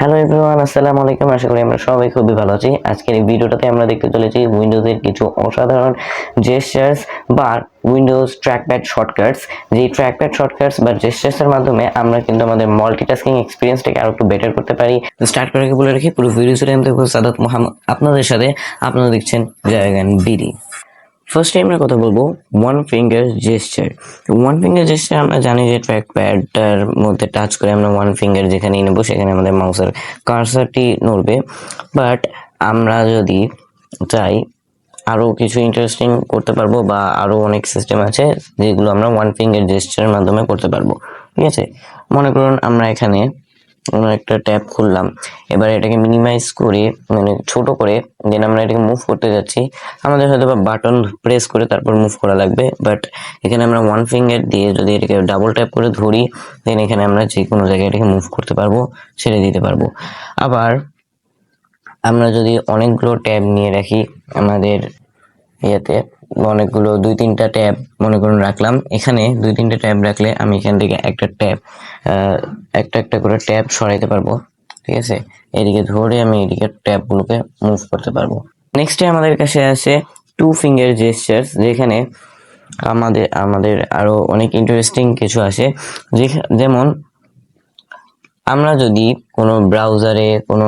Hello everyone আসসালামু আলাইকুম। আশা করি আমরা সবাই খুবই ভালো আছি। আজকের এই ভিডিওটাতে আমরা দেখতে চলেছি উইন্ডোজের কিছু অসাধারণ জেস্টার্স বা উইন্ডোজ ট্র্যাকপ্যাড শর্টকাটস যে ট্র্যাকপ্যাড শর্টকাটস বা জেস্টার্স এর মাধ্যমে আমরা কিন্তু আমাদের মাল্টিটাস্কিং এক্সপিরিয়েন্সটাকে আরও একটু বেটার করতে পারি। স্টার্ট করে বলে রাখি, পুরো ভিডিও জুড়ে আমি সাদাত মোহাম্মদ। আপনাদের সাথে আপনারা দেখছেন জায়গান বিডি ফার্স্টে আমরা কথা বলব one finger gesture one finger gesture আমরা জানি যে ট্র্যাক প্যাডটার মধ্যে টাচ করে আমরা ওয়ান ফিঙ্গার যেখানে নেব সেখানে আমাদের মাউসের কার্সারটি নড়বে। বাট আমরা যদি চাই আরও কিছু ইন্টারেস্টিং করতে পারব বা আরও অনেক সিস্টেম আছে যেগুলো আমরা ওয়ান ফিঙ্গার জেস্টারের মাধ্যমে করতে পারব। ঠিক আছে? মনে করুন আমরা এখানে কোনো একটা ট্যাব খুললাম। এবার এটাকে মিনিমাইজ করে মানে ছোট করে দেন আমরা এটাকে মুভ করতে যাচ্ছি। আমাদের হয়তো বাটন প্রেস করে তারপর মুভ করা লাগবে বাট এখানে আমরা ওয়ান ফিঙ্গার দিয়ে যদি এটাকে ডাবল ট্যাপ করে ধরি দেন এখানে আমরা যে কোনো জায়গায় এটাকে মুভ করতে পারব, ছেড়ে দিতে পারব। আবার আমরা যদি অনেকগুলো ট্যাব নিয়ে রাখি, আমাদের ইয়েতে অনেকগুলো, দুই তিনটা ট্যাব মনে করুন রাখলাম। এখানে দুই তিনটা ট্যাব রাখলে আমি এখান থেকে একটা ট্যাব একটা একটা করে ট্যাব সরাইতে পারব, ঠিক আছে? এদিকে ধরে আমি এদিকে ট্যাবগুলোকে মুভ করতে পারব। নেক্সটে আমাদের কাছে আছে টু ফিঙ্গার জেস্টার্স যেখানে আমাদের আমাদের আরও অনেক ইন্টারেস্টিং কিছু আছে। যেমন আমরা যদি কোনো ব্রাউজারে কোনো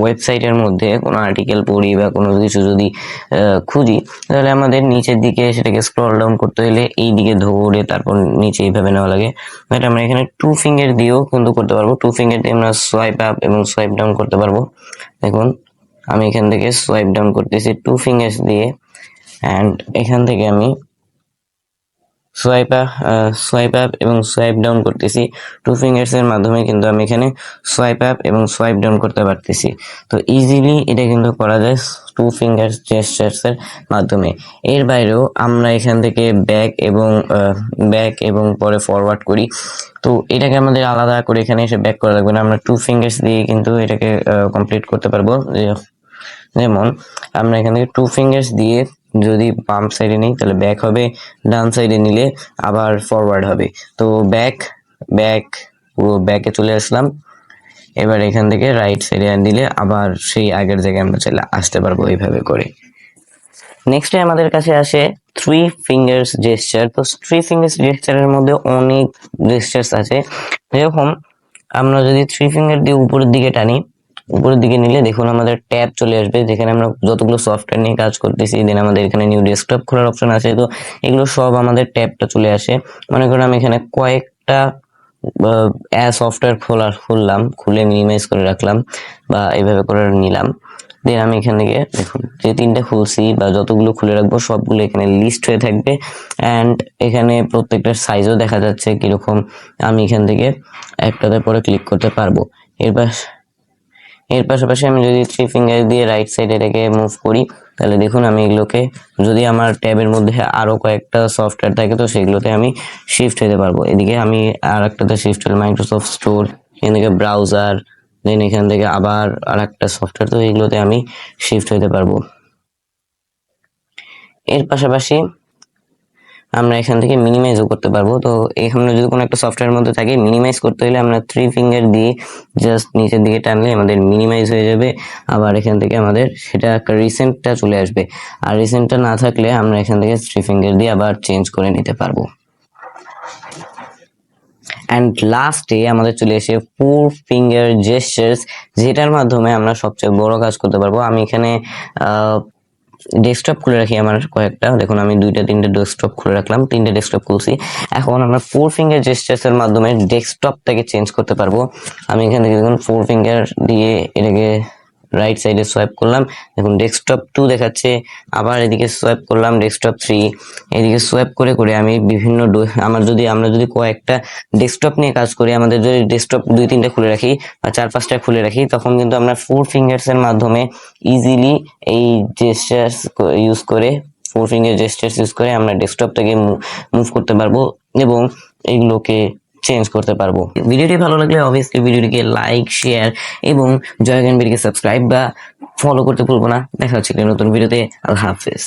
ওয়েবসাইটের মধ্যে কোনো আর্টিকেল পড়ি বা কোনো কিছু যদি খুঁজি, তাহলে আমাদের নিচের দিকে সেটাকে স্ক্রল ডাউন করতে হলে এই দিকে ধরে তারপর নিচে এইভাবে নেওয়া লাগে। বাট আমরা এখানে টু ফিঙ্গার দিয়েও কিন্তু করতে পারব। টু ফিঙ্গার দিয়ে আমরা সোয়াইপ আপ এবং সোয়াইপ ডাউন করতে পারব। দেখুন, আমি এখান থেকে সোয়াইপ ডাউন করতেছি টু ফিঙ্গার্স দিয়ে অ্যান্ড এখান থেকে আমি সোয়াইপ সোয়াইপ আপ এবং সোয়াইপ ডাউন করতেছি। টু ফিঙ্গার্স এর মাধ্যমে কিন্তু আমি এখানে সোয়াইপ আপ এবং সোয়াইপ ডাউন করতে পারতেছি। তো ইজিলি এটা কিন্তু করা যায় টু ফিঙ্গার জেস্টার্স এর মাধ্যমে। এর বাইরেও আমরা এখান থেকে ব্যাক এবং ব্যাক এবং পরে ফরওয়ার্ড করি। তো এটাকে আমাদের আলাদা করে এখানে এসে ব্যাক করা লাগবে না। আমরা টু ফিঙ্গার্স দিয়ে কিন্তু এটাকে কমপ্লিট করতে পারব। যেমন আমরা এখান থেকে টু ফিঙ্গার্স দিয়ে যদি বাম সাইডে নিই, তাহলে ব্যাক হবে, ডান সাইডে নিলে আবার ফরওয়ার্ড হবে। তো ব্যাক ব্যাক পুরো ব্যাকে চলে আসলাম। এবার এখান থেকে রাইট সাইডে দিলে আবার সেই আগের জায়গায় আমরা চলে আসতে পারব এইভাবে করে। নেক্সটে আমাদের কাছে আসে থ্রি ফিঙ্গার্স জেস্টার তো থ্রি ফিঙ্গার্স জেস্টারের মধ্যে অনেক জেস্টার্স আছে। যেরকম আমরা যদি থ্রি ফিঙ্গার দিয়ে উপরের দিকে টানি উপরের দিকে নিলে দেখুন আমাদের ট্যাব চলে আসবে, যেখানে আমরা যতগুলো সফটওয়্যার নিয়ে কাজ করতেছি দেন আমাদের এখানে নিউ ডেস্কটপ খোলার অপশন আছে। তো এগুলো সব আমাদের ট্যাবটা চলে আসে। মনে করুন আমি এখানে কয়েকটা সফটওয়্যার খোলা, খুললাম, খুলে মিনিমাইজ করে রাখলাম বা এইভাবে করে নিলাম। দেন আমি এখান থেকে দেখুন, যে তিনটা খুলছি বা যতগুলো খুলে রাখব, সবগুলো এখানে লিস্ট হয়ে থাকবে। অ্যান্ড এখানে প্রত্যেকটার সাইজও দেখা যাচ্ছে কীরকম। আমি এখান থেকে একটাতে পরে ক্লিক করতে পারব। এরপর এর পাশাপাশি আমি যদি থ্রি ফিঙ্গার দিয়ে রাইট সাইডে এটাকে মুভ করি, তাহলে দেখুন আমি এগুলোকে, যদি আমার ট্যাবের মধ্যে আরও কয়েকটা সফটওয়্যার থাকে, তো সেগুলোতে আমি শিফট হতে পারব। এদিকে আমি আর একটাতে শিফট হলে মাইক্রোসফট স্টোর এখান থেকে ব্রাউজার দেন এখান থেকে আবার আর একটা সফটওয়্যার তো এগুলোতে আমি শিফট হতে পারব। এর পাশাপাশি আমরা এখান থেকে মিনিমাইজও করতে পারব। তো এখানে যদি কোনো একটা সফটওয়্যার মধ্যে থাকে মিনিমাইজ করতে হলে আমরা থ্রি ফিঙ্গার দিয়ে জাস্ট নিচের দিকে টানলে আমাদের মিনিমাইজ হয়ে যাবে। আবার এখান থেকে আমাদের সেটা একটা রিসেন্টটা চলে আসবে। আর রিসেন্টটা না থাকলে আমরা এখান থেকে থ্রি ফিঙ্গার দিয়ে আবার চেঞ্জ করে নিতে পারব। অ্যান্ড লাস্টে আমাদের চলে এসে ফোর ফিঙ্গার জেস্টার্স যেটার মাধ্যমে আমরা সবচেয়ে বড় কাজ করতে পারব। আমি এখানে ডেস্কটপ খুলে রাখি আমার কয়েকটা। দেখুন, আমি দুইটা, তিনটে ডেস্কটপ খুলে রাখলাম, তিনটে ডেস্কটপ খুলছি। এখন আমরা ফোর ফিঙ্গার জেস্টার্স এর মাধ্যমে ডেস্কটপটাকে চেঞ্জ করতে পারব। আমি এখান থেকে দেখুন ফোর ফিঙ্গার দিয়ে এটাকে রাইট সাইডে সোয়াইপ করলাম। দেখুন ডেস্কটপ টু দেখাচ্ছে। আবার এদিকে সোয়াইপ করলাম ডেস্কটপ থ্রি এদিকে সোয়াইপ করে করে আমি বিভিন্ন আমার যদি, আমরা যদি কয়েকটা ডেস্কটপ নিয়ে কাজ করি, আমাদের যদি ডেস্কটপ দুই, তিনটা খুলে রাখি বা চার, পাঁচটা খুলে রাখি, তখন কিন্তু আমরা ফোর ফিঙ্গার্স এর মাধ্যমে ইজিলি এই জেস্টার্স ইউজ করে ফোর ফিঙ্গার জেস্টার্স ইউজ করে আমরা ডেস্কটপটাকে মুভ করতে পারব এবং এগুলোকে চেঞ্জ করতে পারব। ভিডিওটি ভালো লাগলে অবভিয়াসলি ভিডিওটিকে লাইক শেয়ার এবং জয়গান বিডিকে সাবস্ক্রাইব বা ফলো করতে ভুলবো না। দেখা হচ্ছে নতুন ভিডিওতে। আল্লাহ হাফেজ।